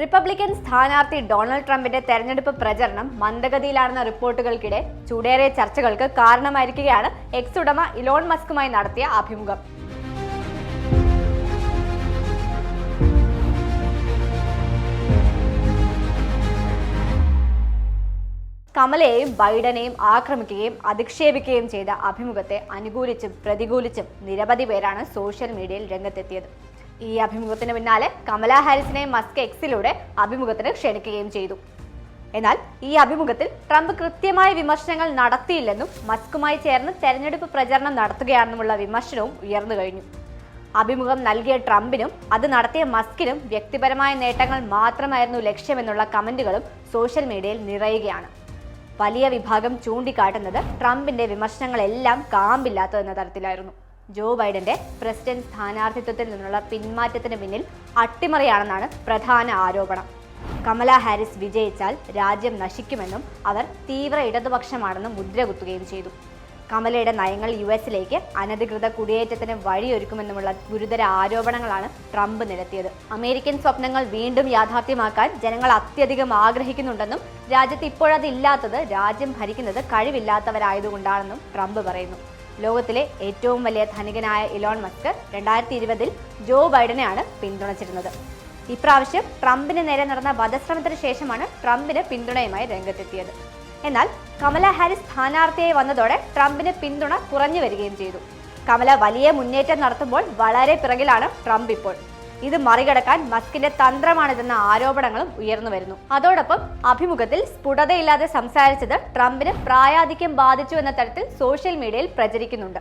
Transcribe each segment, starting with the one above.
Republican സ്ഥാനാർത്ഥി Donald ട്രംപിന്റെ തെരഞ്ഞെടുപ്പ് പ്രചരണം മന്ദഗതിയിലാണെന്ന റിപ്പോർട്ടുകൾക്കിടെ ചൂടേറിയ ചർച്ചകൾക്ക് കാരണമായിരിക്കുകയാണ് എക്സ് ഉടമ ഇലോൺ മസ്കുമായി നടത്തിയ അഭിമുഖം. കമലയെയും ബൈഡനെയും ആക്രമിക്കുകയും അധിക്ഷേപിക്കുകയും ചെയ്ത അഭിമുഖത്തെ അനുകൂലിച്ചും പ്രതികൂലിച്ചും നിരവധി പേരാണ് സോഷ്യൽ മീഡിയയിൽ രംഗത്തെത്തിയത്. ഈ അഭിമുഖത്തിന് പിന്നാലെ കമല ഹാരിസിനെ മസ്ക് എക്സിലൂടെ അഭിമുഖത്തിന് ക്ഷണിക്കുകയും ചെയ്തു. എന്നാൽ ഈ അഭിമുഖത്തിൽ ട്രംപ് കൃത്യമായ വിമർശനങ്ങൾ നടത്തിയില്ലെന്നും മസ്കുമായി ചേർന്ന് തെരഞ്ഞെടുപ്പ് പ്രചരണം നടത്തുകയാണെന്നുമുള്ള വിമർശനവും ഉയർന്നു കഴിഞ്ഞു. അഭിമുഖം നൽകിയ ട്രംപിനും അത് നടത്തിയ മസ്കിനും വ്യക്തിപരമായ നേട്ടങ്ങൾ മാത്രമായിരുന്നു ലക്ഷ്യമെന്നുള്ള കമന്റുകളും സോഷ്യൽ മീഡിയയിൽ നിറയുകയാണ്. വലിയ വിഭാഗം ചൂണ്ടിക്കാട്ടുന്നത് ട്രംപിന്റെ വിമർശനങ്ങളെല്ലാം കാമ്പില്ലാത്തതെന്ന തരത്തിലായിരുന്നു. ജോ ബൈഡന്റെ പ്രസിഡന്റ് സ്ഥാനാർത്ഥിത്വത്തിൽ നിന്നുള്ള പിന്മാറ്റത്തിന് പിന്നിൽ അട്ടിമറിയാണെന്നാണ് പ്രധാന ആരോപണം. കമല ഹാരിസ് വിജയിച്ചാൽ രാജ്യം നശിക്കുമെന്നും അവർ തീവ്ര ഇടതുപക്ഷമാണെന്നും മുദ്രകുത്തുകയും ചെയ്തു. കമലയുടെ നയങ്ങൾ യു എസിലേക്ക് അനധികൃത കുടിയേറ്റത്തിന് വഴിയൊരുക്കുമെന്നുമുള്ള ഗുരുതര ആരോപണങ്ങളാണ് ട്രംപ് നിരത്തിയത്. അമേരിക്കൻ സ്വപ്നങ്ങൾ വീണ്ടും യാഥാർത്ഥ്യമാക്കാൻ ജനങ്ങൾ അത്യധികം ആഗ്രഹിക്കുന്നുണ്ടെന്നും രാജ്യത്ത് ഇപ്പോഴതില്ലാത്തത് രാജ്യം ഭരിക്കുന്നത് കഴിവില്ലാത്തവരായതുകൊണ്ടാണെന്നും ട്രംപ് പറയുന്നു. ലോകത്തിലെ ഏറ്റവും വലിയ ധനികനായ ഇലോൺ മസ്ക് രണ്ടായിരത്തി ഇരുപതിൽ ജോ ബൈഡനെയാണ് പിന്തുണച്ചിരുന്നത്. ഇപ്രാവശ്യം ട്രംപിന് നേരെ നടന്ന വധശ്രമത്തിന് ശേഷമാണ് ട്രംപിന് പിന്തുണയുമായി രംഗത്തെത്തിയത്. എന്നാൽ കമല ഹാരിസ് സ്ഥാനാർത്ഥിയായി വന്നതോടെ ട്രംപിന് പിന്തുണ കുറഞ്ഞു വരികയും ചെയ്തു. കമല വലിയ മുന്നേറ്റം നടത്തുമ്പോൾ വളരെ പിറകിലാണ് ട്രംപ് ഇപ്പോൾ. ഇത് മറികടക്കാൻ മസ്കിന്റെ തന്ത്രമാണിതെന്ന ആരോപണങ്ങളും ഉയർന്നു വരുന്നു. അതോടൊപ്പം അഭിമുഖത്തിൽ സ്ഫുടതയില്ലാതെ സംസാരിച്ചത് ട്രംപിന് പ്രായാധിക്യം ബാധിച്ചു എന്ന തരത്തിൽ സോഷ്യൽ മീഡിയയിൽ പ്രചരിക്കുന്നുണ്ട്.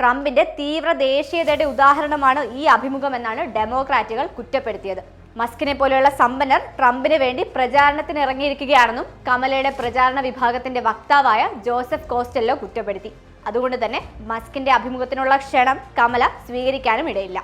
ട്രംപിന്റെ തീവ്ര ദേശീയതയുടെ ഉദാഹരണമാണ് ഈ അഭിമുഖം എന്നാണ് ഡെമോക്രാറ്റുകൾ കുറ്റപ്പെടുത്തിയത്. മസ്കിനെ പോലെയുള്ള സമ്പന്നർ ട്രംപിന് വേണ്ടി പ്രചാരണത്തിന് ഇറങ്ങിയിരിക്കുകയാണെന്നും കമലയുടെ പ്രചാരണ വിഭാഗത്തിന്റെ വക്താവായ ജോസഫ് കോസ്റ്റെല്ലോ കുറ്റപ്പെടുത്തി. അതുകൊണ്ട് തന്നെ മസ്കിന്റെ അഭിമുഖത്തിനുള്ള ക്ഷണം കമല സ്വീകരിക്കാനും ഇടയില്ല.